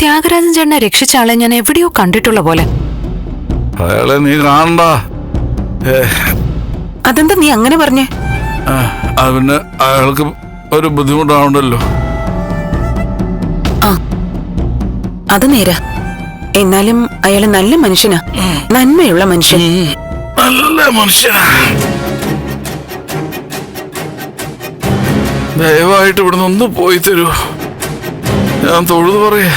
ത്യാഗരാജൻ ചേട്ടനെ രക്ഷിച്ച ആളെ ഞാൻ എവിടെയോ കണ്ടിട്ടുള്ള പോലെ. അയാളെ നീ കാണണ്ട. അതെന്താ നീ അങ്ങനെ പറഞ്ഞേ? അത് പിന്നെ അയാൾക്ക് ഒരു ബുദ്ധിമുട്ടാവണ്ടല്ലോ. ആ അത് നേരാ. എന്നാലും അയാൾ നല്ല മനുഷ്യനാ. നന്മയുള്ള മനുഷ്യൻ. നല്ല മനുഷ്യനാ. ദയവായിട്ട് ഇവിടുന്ന് ഒന്ന് പോയി തരൂ. ഞാൻ തൊഴുതു പറയാ.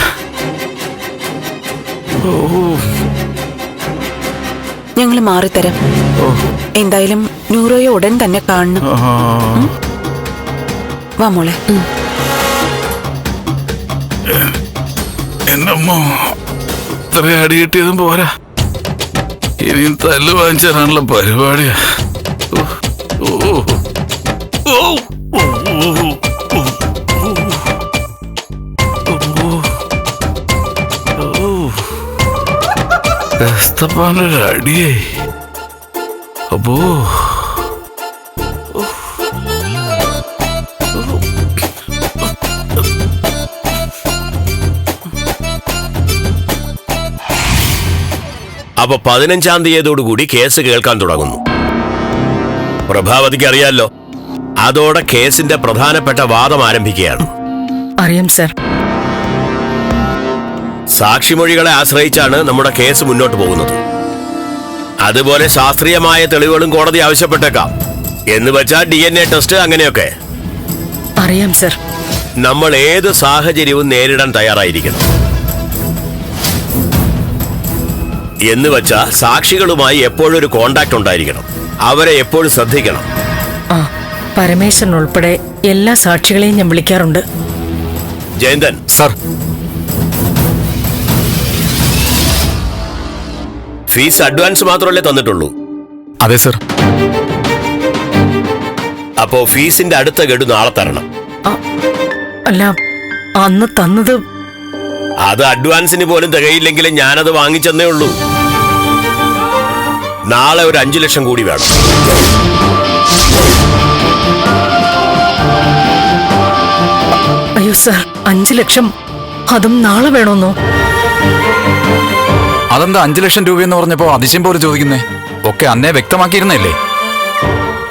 ഞങ്ങൾ മാറിത്തരാം. എന്തായാലും നൂറോയെ ഉടൻ തന്നെ കാണണം. വാ മോളെ. ഇത്ര അടി കിട്ടിയതും പോരാ. ഇനി തല്ല് വാങ്ങിച്ചാണല്ലോ പരിപാടിയാ. ഓ, ഓ, അടിയേ അപ്പൊ. പതിനഞ്ചാം തീയതിയോടുകൂടി കേസ് കേൾക്കാൻ തുടങ്ങുന്നു. പ്രഭാവതിക്ക് അറിയാലോ അതോടെ കേസിന്റെ പ്രധാനപ്പെട്ട വാദം ആരംഭിക്കുകയാണ്. അറിയാം സർ. സാക്ഷിമൊഴികളെ ആശ്രയിച്ചാണ് നമ്മുടെ കേസ് മുന്നോട്ട് പോകുന്നത്. അതുപോലെ ശാസ്ത്രീയമായ തെളിവുകളും കോടതി ആവശ്യപ്പെട്ടേക്കാം. എന്ന് വെച്ചാൽ ഡി എൻ എ ടെസ്റ്റ് അങ്ങനെയൊക്കെ. അറിയാം സർ. നമ്മൾ ഏത് സാഹചര്യവും നേരിടാൻ തയ്യാറായിരിക്കണം. എന്ന് വെച്ചാൽ സാക്ഷികളുമായി എപ്പോഴും ഒരു കോണ്ടാക്ട് ഉണ്ടായിരിക്കണം. അവരെ എപ്പോഴും ശ്രദ്ധിക്കണം. ആ പരമേശ്വരൻ ഉൾപ്പെടെ എല്ലാ സാക്ഷികളെയും ഞാൻ വിളിക്കാറുണ്ട്. ജയന്തൻ. സർ ഫീസ് അഡ്വാൻസ് മാത്രമല്ലേ തന്നിട്ടുള്ളൂ? അതെ സർ. അപ്പോ ഫീസിന്റെ അടുത്ത ഗഡു നാളെ തരണം. അല്ല അന്ന് തന്നത് അത് അഡ്വാൻസിന് പോലും തികയില്ലെങ്കിലും ഞാനത് വാങ്ങിച്ചെന്നേ ഉള്ളൂ. നാളെ ഒരു അഞ്ചു ലക്ഷം കൂടി വേണം. അയ്യോ സർ അഞ്ചു ലക്ഷം അതും നാളെ വേണമെന്നോ അതെന്താ അഞ്ചു ലക്ഷം രൂപയെന്ന് പറഞ്ഞപ്പോ അതിശയം പോലെ ചോദിക്കുന്നേ? ഒക്കെ അന്നേ വ്യക്തമാക്കിയിരുന്നല്ലേ?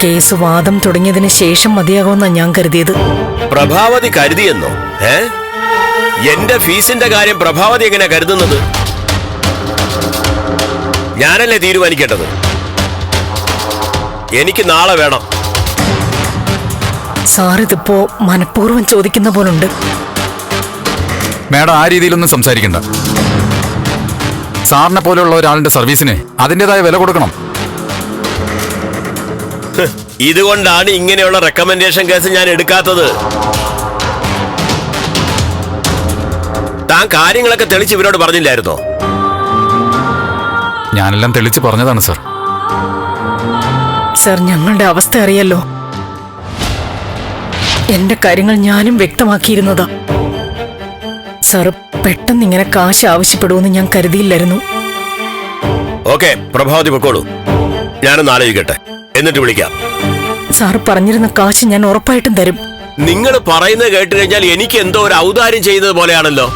കേസ് വാദം തുടങ്ങിയതിന് ശേഷം മതിയാകുമെന്നാ ഞാൻ കരുതിയത്. പ്രഭാവതി കരുതിയെന്നോ? ഏ? എന്റെ ഫീസിന്റെ കാര്യം പ്രഭാവതി എങ്ങനെ കരുതുന്നത്? ഞാനല്ലേ തീരുമാനിക്കേണ്ടത്? എനിക്ക് നാളെ വേണം. സാർ ഇതിപ്പോ മനഃപൂർവം ചോദിക്കുന്ന പോലുണ്ട്. മേഡം ആ രീതിയിലൊന്നും സംസാരിക്കണ്ട. സാറിനെ പോലെയുള്ള ഒരാളിന്റെ സർവീസിന് അതിന്റെതായ വില കൊടുക്കണം. ഇതുകൊണ്ടാണ് ഇങ്ങനെയുള്ള റെക്കമെൻഡേഷൻ കേസ് ഞാൻ എടുക്കാത്തത്. താൻ കാര്യങ്ങളൊക്കെ തെളിച്ച് ഇവരോട് പറഞ്ഞില്ലായിരുന്നോ? ഞാനെല്ലാം തെളിച്ച് പറഞ്ഞതാണ് സർ. സർ ഞങ്ങളുടെ അവസ്ഥ അറിയല്ലോ എന്റെ കാര്യങ്ങൾ ഞാനും വ്യക്തമാക്കിയിരുന്നതാ. സർ പെട്ടെന്ന് ഇങ്ങനെ കാശ് ആവശ്യപ്പെടുമെന്ന് ഞാൻ കരുതിയില്ലായിരുന്നു. ഓക്കെ പ്രഭാവതി പൊക്കോളൂ. ഞാനൊന്ന് ആലോചിക്കട്ടെ. എന്നിട്ട് വിളിക്കാം. സാർ പറഞ്ഞിരുന്ന കാശ് ഞാൻ ഉറപ്പായിട്ടും തരും. നിങ്ങൾ പറയുന്നത് കേട്ട് കഴിഞ്ഞാൽ എനിക്ക് എന്തോ ഒരു ഔദാര്യം ചെയ്യുന്നത് പോലെയാണല്ലോ.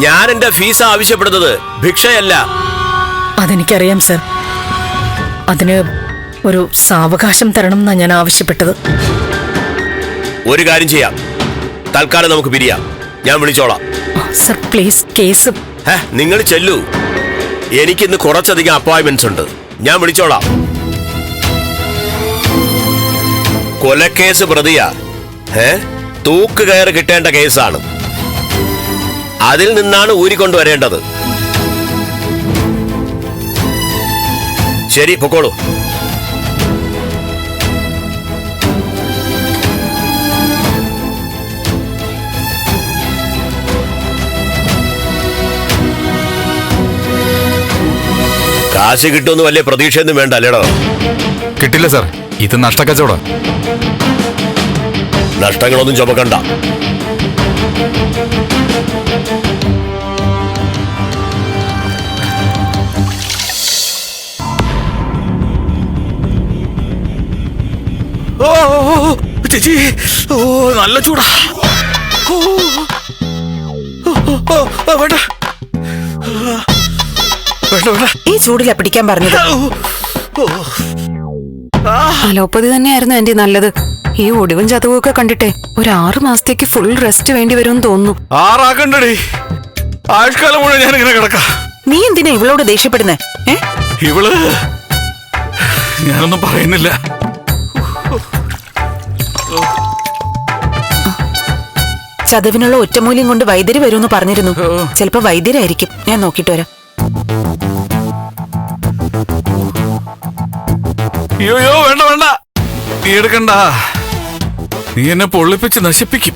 ഞാൻ എന്റെ ഫീസ് ആവശ്യപ്പെടുന്നത്? ഭിക്ഷയല്ല. അതെനിക്കറിയാം സർ അതിന് ഒരു സാവകാശം തരണം എന്നാ ഞാൻ ആവശ്യപ്പെട്ടത്. ഒരു കാര്യം ചെയ്യാം. തൽക്കാലം നമുക്ക് പിരിയാം. ഞാൻ വിളിച്ചോളാം. Sir please case. നിങ്ങൾ ചെല്ലൂ. എനിക്കിന്ന് കുറച്ചധികം അപ്പോയിന്റ്മെന്റ്സ് ഉണ്ട്. ഞാൻ വിളിച്ചോളാം. കൊലക്കേസ് പ്രതിയാ. ഏ തൂക്ക് കയറ് കിട്ടേണ്ട കേസാണ്. അതിൽ നിന്നാണ് ഊരിക്കൊണ്ടുവരേണ്ടത് ശരി പൊക്കോളൂ. കാശ് കിട്ടുമെന്ന് വലിയ പ്രതീക്ഷയൊന്നും വേണ്ട അല്ലേടോ? കിട്ടില്ല സാർ. ഇത് നഷ്ടക്കച്ചവടം നഷ്ടങ്ങളൊന്നും ചുമക്കണ്ട. ഓ ഓ, ഓ, ചേച്ചി. ഓ നല്ല ചൂടാ. ഓ, ഓ, ഓ, ഓ, ഓ, വേണ്ട. വേണ്ട വേണ്ട ഈ ചൂടില പിടിക്കാൻ പറഞ്ഞത്. അലോപ്പതി തന്നെയായിരുന്നു എന്റെ നല്ലത്. ഈ ഒടിവും ചതവും ഒക്കെ കണ്ടിട്ടെ ഒരു ആറു മാസത്തേക്ക് ഫുൾ റെസ്റ്റ് വേണ്ടി വരുമെന്ന് തോന്നുന്നു. ആറാക്കണ്ടടി. ആഴ്ചക്കാലം മുഴുവൻ ഞാനിങ്ങനെ കിടക്കാം. നീ എന്തിനാ ഇവളോട് ദേഷ്യപ്പെടുന്നേ? ഇവൾ ഞാനൊന്നും പറയുന്നില്ല. ചതവിനുള്ള ഒറ്റമൂല്യം കൊണ്ട് വൈദ്യര് വരുമെന്ന് പറഞ്ഞിരുന്നു. ചിലപ്പോ വൈദ്യരായിരിക്കും. ഞാൻ നോക്കിട്ട് വരാം. അയ്യോയോ വേണ്ട വേണ്ട. നീ എടുക്കണ്ട. നീ എന്നെ പൊള്ളിപ്പിച്ച് നശിപ്പിക്കും.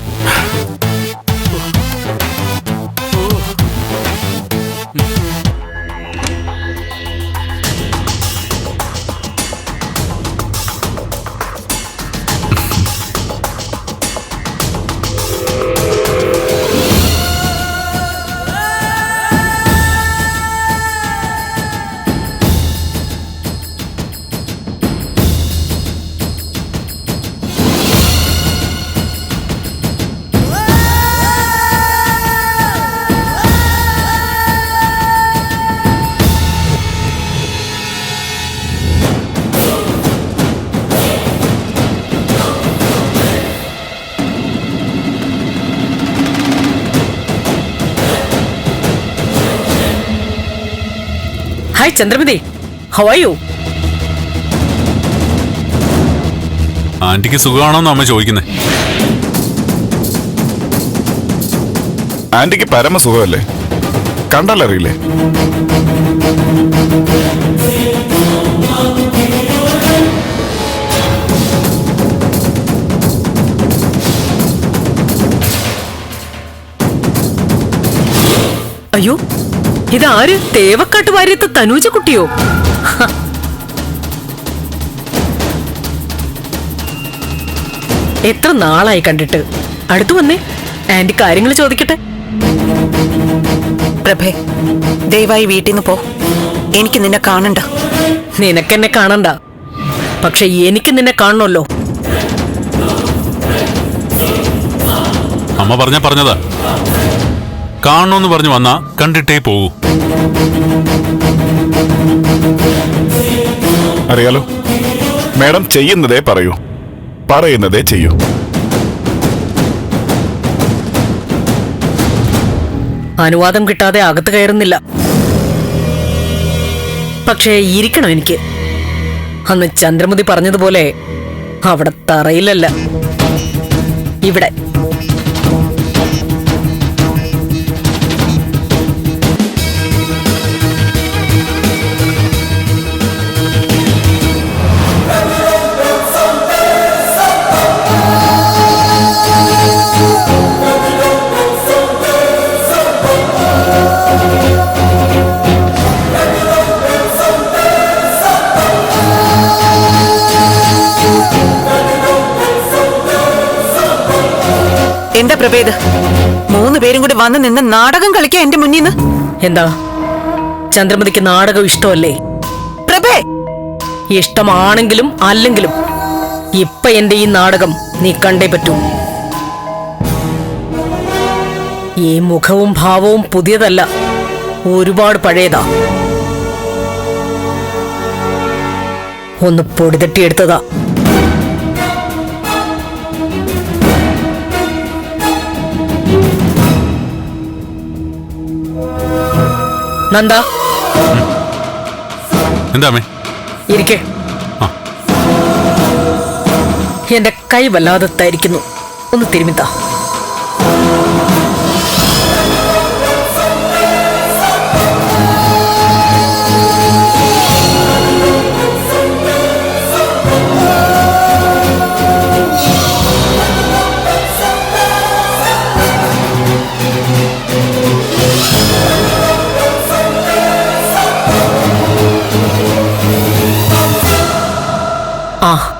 ചന്ദ്രമതി ഹൗ ആർ യു ആന്റിക്ക് സുഖമാണോന്ന് അമ്മ ചോദിക്കുന്നേ. ആന്റിക്ക് പരമസുഖമല്ലേ കണ്ടാലറിയില്ലേ അയ്യോ ഇതാര്? തേവക്കാട്ട് വാര്യത്ത് തനൂജ കുട്ടിയോ എത്ര നാളായി കണ്ടിട്ട്? അടുത്തു വന്നേ. ആന്റി കാര്യങ്ങൾ ചോദിക്കട്ടെ. പ്രഭേ ദയവായി വീട്ടിൽ നിന്ന് പോ. എനിക്ക് നിന്നെ കാണണ്ട. നിനക്കെന്നെ കാണണ്ട. പക്ഷെ എനിക്ക് നിന്നെ കാണണമല്ലോ. അമ്മ പറഞ്ഞ പറഞ്ഞതാ. കാണണമെന്ന് പറഞ്ഞു വന്ന കണ്ടിട്ടേ പോകൂ അറിയാലോ? മാഡം ചെയ്യുന്നതേ പറയൂ. പറയുന്നതേ ചെയ്യൂ. അനുവാദം കിട്ടാതെ അകത്ത് കയറുന്നില്ല. പക്ഷേ ഇരിക്കണം എനിക്ക്. അന്ന് ചന്ദ്രമതി പറഞ്ഞതുപോലെ അവിടെ തറയിലല്ല. ഇവിടെ. എന്താ പ്രഭേ ഇത് മൂന്ന് പേരും കൂടി വന്ന് നിന്ന് നാടകം കളിക്കാൻ എന്റെ മുന്നിൽ നിന്ന് എന്താ? ചന്ദ്രമതിക്ക് നാടകം ഇഷ്ടമല്ലേ? പ്രഭേ! ഇഷ്ടമാണെങ്കിലും അല്ലെങ്കിലും ഇപ്പൊ എന്റെ ഈ നാടകം നീ കണ്ടേ പറ്റൂ. ഈ മുഖവും ഭാവവും പുതിയതല്ല ഒരുപാട് പഴയതാ. ഒന്ന് പൊടിതട്ടിയെടുത്തതാ നന്ദ. എന്താമേ ഇരിക്കേ. എന്റെ കൈ വല്ലാതെ തരിക്കുന്നു. ഒന്ന് തിരുമിത്താ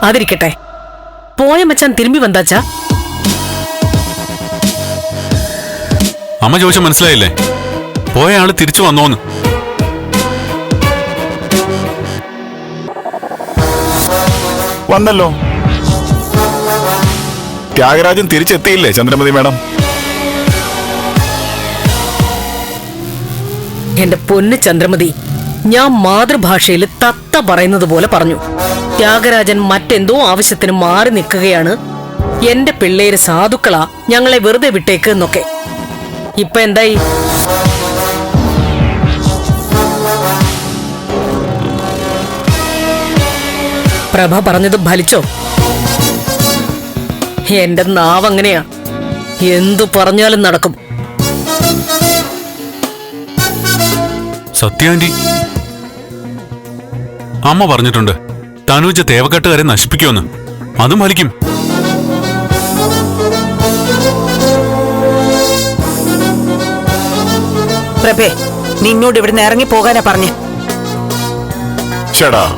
അതിരിക്കട്ടെ പോയ മച്ചാൻ തിരുമ്പി വന്നാച്ചാ അമ്മ ചോദിച്ച മനസ്സിലായില്ലേ? പോയ ആൾ തിരിച്ചു വന്നോന്ന്. വന്നല്ലോ. ത്യാഗരാജൻ തിരിച്ചെത്തിയില്ലേ ചന്ദ്രമതി മേഡം? എന്റെ പൊന്ന് ചന്ദ്രമതി ഞാൻ മാതൃഭാഷയിൽ തത്ത പറയുന്നത് പോലെ പറഞ്ഞു. ത്യാഗരാജൻ മറ്റെന്തോ ആവശ്യത്തിന് മാറി നിൽക്കുകയാണ്. എന്റെ പിള്ളേര് സാധുക്കളാ ഞങ്ങളെ വെറുതെ വിട്ടേക്ക് എന്നൊക്കെ. ഇപ്പൊ എന്തായി? പ്രഭ പറഞ്ഞത് ഫലിച്ചോ? എന്റെ നാവ് അങ്ങനെയാ. എന്തു പറഞ്ഞാലും നടക്കും. സത്യാന്റി അമ്മ പറഞ്ഞിട്ടുണ്ട്. തനുജ തേവക്കാട്ടുകാരെ നശിപ്പിക്കുമെന്ന്. അതും ഫലിക്കും. പ്രഭേ നിന്നോട് ഇവിടുന്ന് ഇറങ്ങി പോകാനാ പറഞ്ഞു. ചേടാ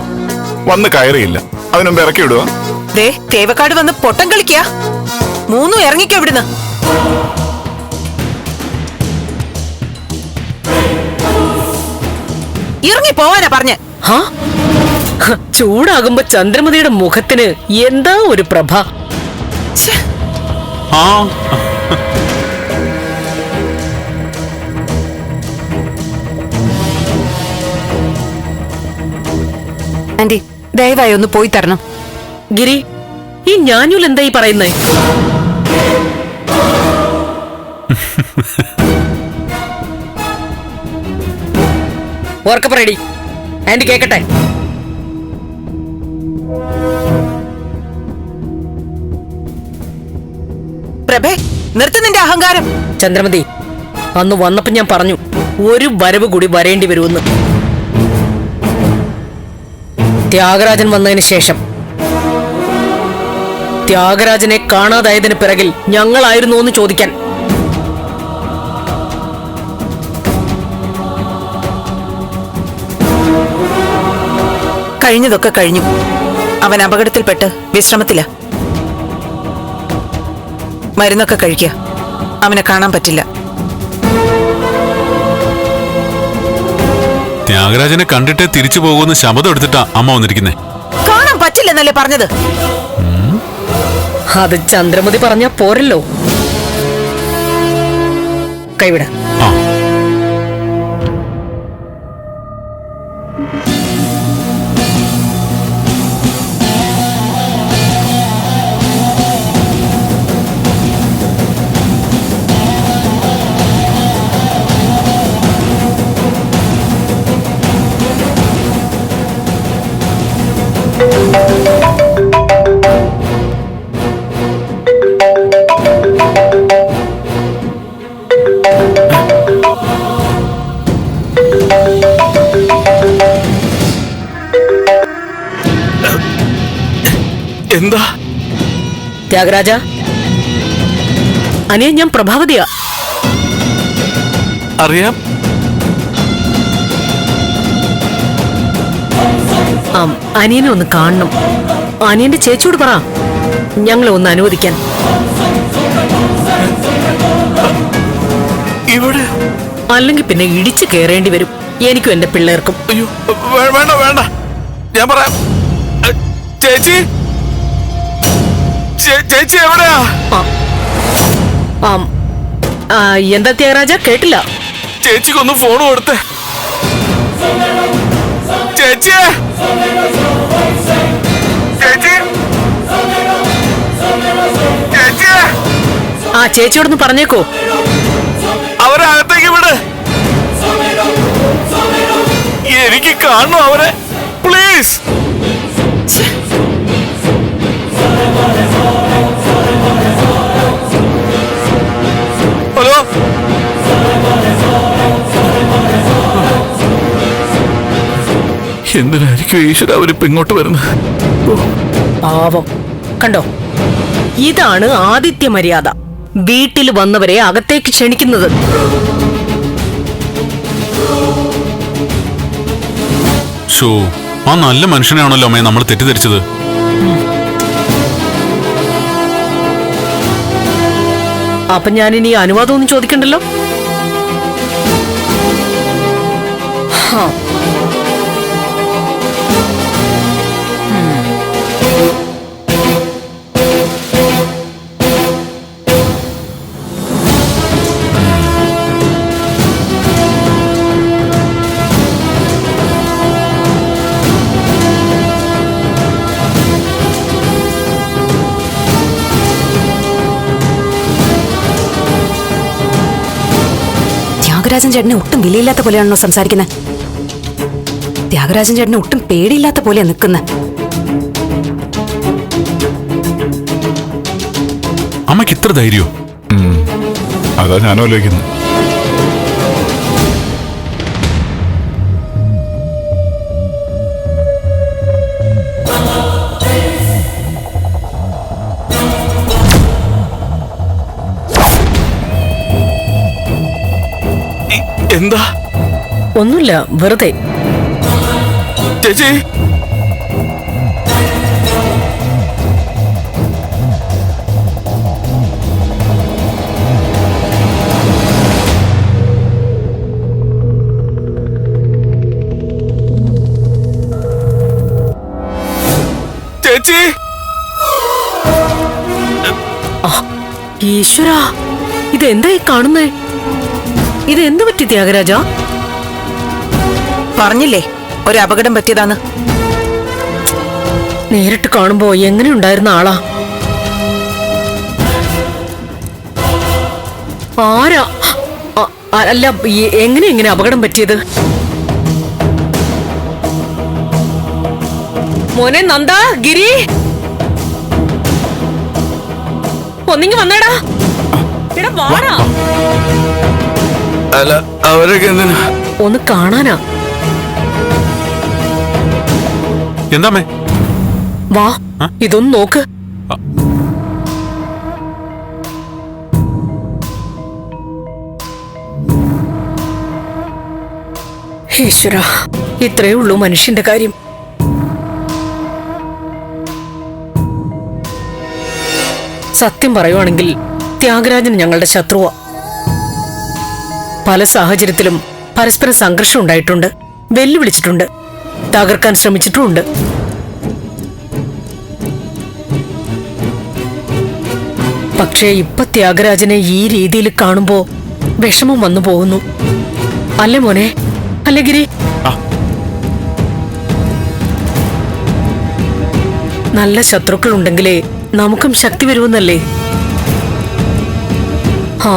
വന്ന് കയറിയില്ല. അതിനുമ്പ് ഇറക്കി വിടുക ദേ തേവക്കാട് വന്ന് പൊട്ടം കളിക്കാ. മൂന്നും ഇറങ്ങിക്കോ ഇവിടുന്ന്. ഇറങ്ങി പോവാനാ പറഞ്ഞേ. ഹ, ചൂടാകുമ്പോ ചന്ദ്രമതിയുടെ മുഖത്തിന് എന്താ ഒരു പ്രഭ? ആ. ആന്റി ദയവായി ഒന്ന് പോയി തരണം. ഗിരി ഈ ഞാനൂൽ എന്താ ഈ പറയുന്നേ? ഓർക്കപ്പറയടി ആന്റി കേക്കട്ടെ. നിർത്ത് നിന്റെ അഹങ്കാരം. ചന്ദ്രമതി അന്ന് വന്നപ്പോ ഞാൻ പറഞ്ഞു ഒരു വരവ് കൂടി വരേണ്ടി വരുമെന്ന്. ത്യാഗരാജൻ വന്നതിന് ശേഷം ത്യാഗരാജനെ കാണാതായതിന് പിറകിൽ ഞങ്ങളായിരുന്നു എന്ന് ചോദിക്കാൻ. കഴിഞ്ഞതൊക്കെ കഴിഞ്ഞു. അവൻ അപകടത്തിൽപ്പെട്ട് വിശ്രമത്തില. മരുന്നൊക്കെ കഴിക്കുക അവനെ കാണാൻ പറ്റില്ല. ത്യാഗരാജനെ കണ്ടിട്ട് തിരിച്ചു പോകുമെന്ന് ശബ്ദം എടുത്തിട്ടാ അമ്മ വന്നിരിക്കുന്നേ. കാണാൻ പറ്റില്ലെന്നല്ലേ പറഞ്ഞത്? അത് ചന്ദ്രമതി പറഞ്ഞ പോരല്ലോ. കൈവിട. ത്യാഗരാജ. അനിയ ഞാൻ പ്രഭാവതിയാ. അറിയാം. ആം, അനിയനെ ഒന്ന് കാണണം. അനിയന്റെ ചേച്ചിയോട് പറ. ഞങ്ങളെ ഒന്ന് അനുവദിക്കാൻ. ഇവിടെ? അല്ലെങ്കിൽ പിന്നെ ഇടിച്ചു കയറേണ്ടി വരും. എനിക്കും എന്റെ പിള്ളേർക്കും. അയ്യോ വേ- വേണ്ട വേണ്ട. ഞാൻ പറയാം. അ, ചേച്ചി? ചേച്ചി എവിടെയാ? എന്താ ത്യാഗരാജ? കേട്ടില്ല. ചേച്ചിക്കൊന്ന് ഫോൺ കൊടുത്തേ. ചേച്ചിയെ ചേച്ചി? ചേച്ചിയെ ആ ചേച്ചിയോടൊന്ന് പറഞ്ഞേക്കോ. അവരെ അകത്തേക്ക് വിട്. എനിക്ക് കാണണം അവരെ. പ്ലീസ് എന്തിനായിരിക്കും ഈശ്വര അവരിപ്പോ ഇങ്ങോട്ട് വരുന്നത്? പാവം. കണ്ടോ? ഇതാണ് ആദിത്യ മര്യാദ. വീട്ടിൽ വന്നവരെ അകത്തേക്ക് ക്ഷണിക്കുന്നത്. ഷോ ആ നല്ല മനുഷ്യനാണല്ലോ അമ്മയെ നമ്മൾ തെറ്റിദ്ധരിച്ചത്. അപ്പൊ ഞാൻ ഇനി അനുവാദമൊന്നും ചോദിക്കണ്ടല്ലോ? ഹാ. ത്യാഗരാജൻ ചേട്ടനെ ഒട്ടും വിലയില്ലാത്ത പോലെയാണല്ലോ സംസാരിക്കുന്നത് ത്യാഗരാജൻ ചേട്ടനെ ഒട്ടും പേടിയില്ലാത്ത പോലെയാണ് നിൽക്കുന്നത് അമ്മയ്ക്ക് ഇത്ര ധൈര്യോ. അതാ ഞാനും ആലോചിക്കുന്നത് എന്താ? ഒന്നുമില്ല വെറുതെ. ചേച്ചി. ചേച്ചി. ഈശ്വര ഇതെന്തായി കാണുന്നേ? ഇത് എന്ത് പറ്റി ത്യാഗരാജ? പറഞ്ഞില്ലേ ഒരു അപകടം പറ്റിയതാണ്. നേരിട്ട് കാണുമ്പോ എങ്ങനെ ഉണ്ടായിരുന്ന ആളാ? ആരാ? അല്ല എങ്ങനെ എങ്ങനെ അപകടം പറ്റിയത്? മോനെ നന്ദ ഗിരി! ഒന്നിങ്ങി വന്നേടാ. എടാ വാടാ. അല്ല അവരൊക്കെ എന്തിനാ? ഒന്ന് കാണാനാ. എന്താമേ വാ ഇതൊന്ന് നോക്ക്. ഈശ്വര ഇത്രയേ ഉള്ളൂ മനുഷ്യന്റെ കാര്യം. സത്യം പറയുവാണെങ്കിൽ ത്യാഗരാജൻ ഞങ്ങളുടെ ശത്രുവാ. പല സാഹചര്യത്തിലും പരസ്പര സംഘർഷം ഉണ്ടായിട്ടുണ്ട് വെല്ലുവിളിച്ചിട്ടുണ്ട് തകർക്കാൻ ശ്രമിച്ചിട്ടുമുണ്ട്. പക്ഷേ ഇപ്പൊ ത്യാഗരാജനെ ഈ രീതിയിൽ കാണുമ്പോ വിഷമം വന്നു പോകുന്നു. അല്ലേ മോനെ? അല്ലേ ഗിരി? നല്ല ശത്രുക്കൾ ഉണ്ടെങ്കിലേ നമുക്കും ശക്തി വരുമെന്നല്ലേ? ആ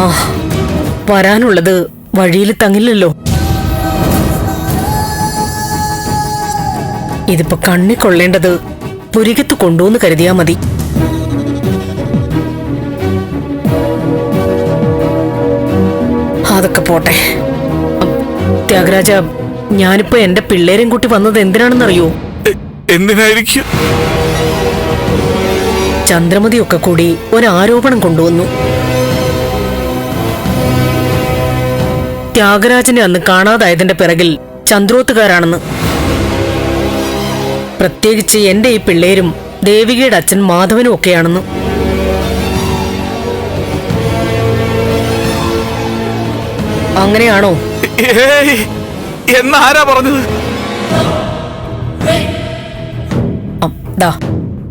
വരാനുള്ളത് വഴിയിൽ തങ്ങില്ലല്ലോ. ഇതിപ്പോ കണ്ണി കൊള്ളേണ്ടത് പുരികത്ത് കൊണ്ടുവന്ന് കരുതിയാ മതി. അതൊക്കെ പോട്ടെ. ത്യാഗരാജ ഞാനിപ്പോ എന്റെ പിള്ളേരെയും കൂട്ടി വന്നത് എന്തിനാണെന്നറിയോ? എന്തിനായിരിക്കും? ചന്ദ്രമതിയൊക്കെ കൂടി ഒരു ആരോപണം കൊണ്ടുവന്നു. ത്യാഗരാജനെ അന്ന് കാണാതായതിന്റെ പിറകിൽ ചന്ദ്രോത്തുകാരാണെന്ന്. പ്രത്യേകിച്ച് എന്റെ ഈ പിള്ളേരും ദേവികയുടെ അച്ഛൻ മാധവനും ഒക്കെയാണെന്ന്. അങ്ങനെയാണോ? എന്നാരാ പറഞ്ഞത്?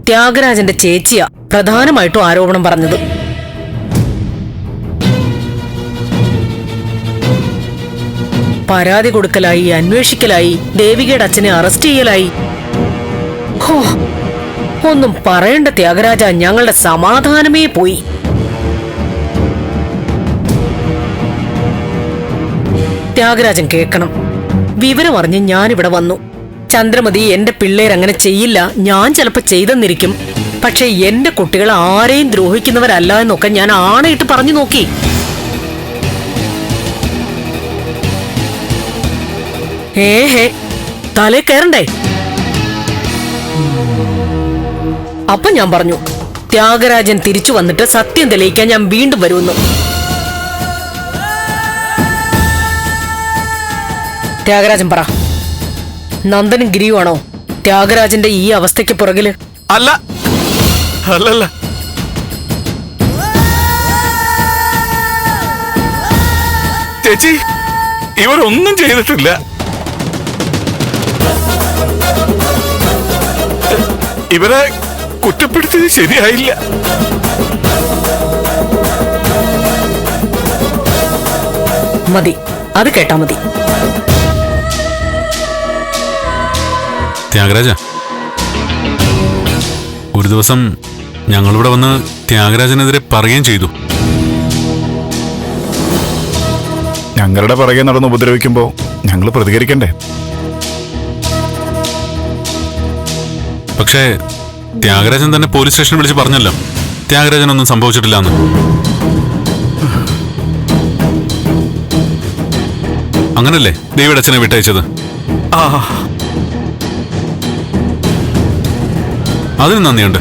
ത്യാഗരാജന്റെ ചേച്ചിയാ പ്രധാനമായിട്ടും ആരോപണം പറഞ്ഞത്. പരാതി കൊടുക്കലായി അന്വേഷിക്കലായി ദേവികയുടെ അച്ഛനെ അറസ്റ്റ് ചെയ്യലായി. ഒന്നും പറയേണ്ട ത്യാഗരാജ ഞങ്ങളുടെ സമാധാനമേ പോയി. ത്യാഗരാജൻ കേൾക്കണം. വിവരം അറിഞ്ഞ് ഞാനിവിടെ വന്നു. ചന്ദ്രമതി എന്റെ പിള്ളേരങ്ങനെ ചെയ്യില്ല ഞാൻ ചിലപ്പോൾ ചെയ്തെന്നിരിക്കും. പക്ഷേ എന്റെ കുട്ടികൾ ആരെയും ദ്രോഹിക്കുന്നവരല്ല എന്നൊക്കെ ഞാൻ ആണയിട്ട് പറഞ്ഞു നോക്കി. ഏ ഹേ. തലേ കയറണ്ടേ? അപ്പൊ ഞാൻ പറഞ്ഞു ത്യാഗരാജൻ തിരിച്ചു വന്നിട്ട് സത്യം തെളിയിക്കാൻ ഞാൻ വീണ്ടും വരുമെന്ന്. ത്യാഗരാജൻ പറ നന്ദനും ഗിരിയുമാണോ? ത്യാഗരാജന്റെ ഈ അവസ്ഥയ്ക്ക് പുറകിൽ? അല്ല. അല്ലല്ല. ചേച്ചി ഇവരൊന്നും ചെയ്തിട്ടില്ല. ഇവരെ കുറ്റപ്പെടുത്തിയത് ശരിയായില്ല. മതി. അത് കേട്ടാ മതി. ത്യാഗരാജ ഒരു ദിവസം ഞങ്ങളിവിടെ വന്ന് ത്യാഗരാജനെതിരെ പറയുകയും ചെയ്തു. ഞങ്ങളുടെ പിറകെ നടന്ന് ഉപദ്രവിക്കുമ്പോ ഞങ്ങൾ പ്രതികരിക്കണ്ടേ? പക്ഷേ ത്യാഗരാജൻ തന്നെ പോലീസ് സ്റ്റേഷനിൽ വിളിച്ച് പറഞ്ഞല്ലോ ത്യാഗരാജൻ ഒന്നും സംഭവിച്ചിട്ടില്ല എന്ന് അങ്ങനല്ലേ ദേവിയുടെ അച്ഛനെ വിട്ടയച്ചത്? അതിന് നന്ദിയുണ്ട്.